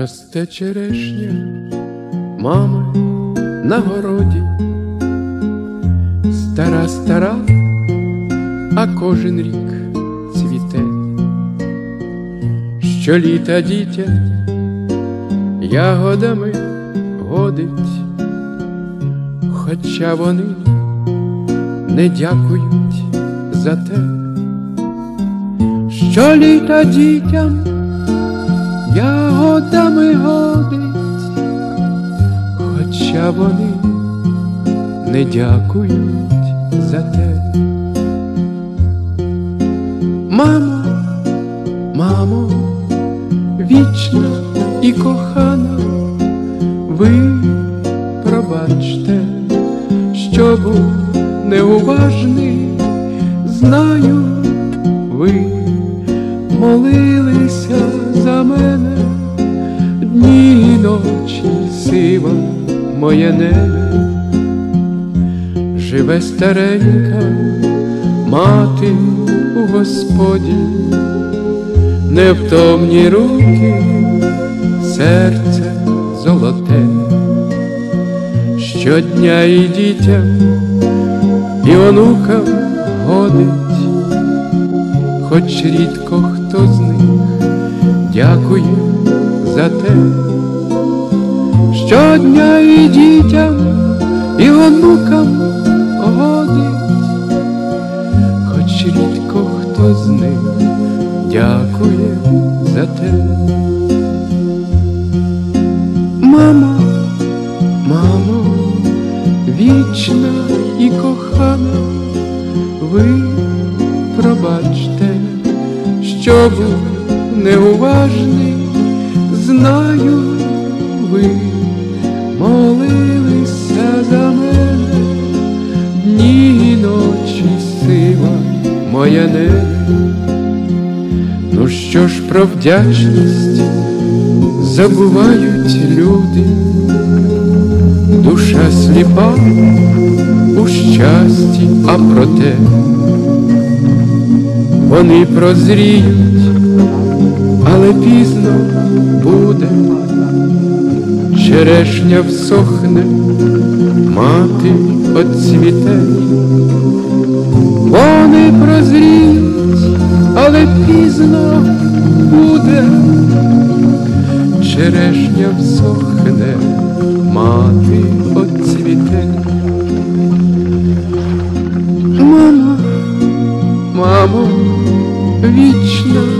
Росте черешня, мама на городі, стара, стара, а кожен рік цвіте, щоліта дітя ягодами годить, хоча вони не дякують за те, щоліта дітям ягодами годить, хоча вони не дякують за те. Мамо, мамо, вічна і кохана, ви пробачте, що був неуважний, знаю, ви молилися за мене, дні і ночі сива моє небо, живе старенька мати у Господі, невтомні руки, серце золоте, щодня і дітям, і онукам годить, хоч рідко хто з них дякує за те, щодня і дітям, і онукам годить, хоч рідко хто з них дякує за те. Мамо, мамо, вічна і кохана, ви пробачте, що був неуважний, знаю, ви молилися за мене, дні і ночі сила моя небо. Ну що ж про вдячність забувають люди, душа сліпа у щасті, а проте вони прозріють, але пізно буде, черешня всохне, мати оцвіте, вони прозріють, але пізно буде, черешня всохне, мати оцвіте. Мамо, мамо, вічна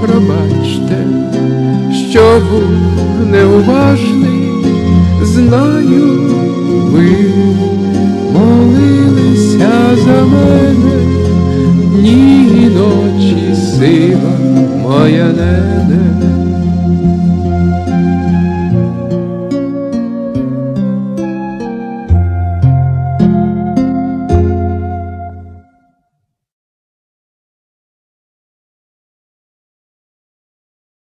пробачте, що був неуважний, знаю, ви молилися за мене, дні і ночі сива моя не.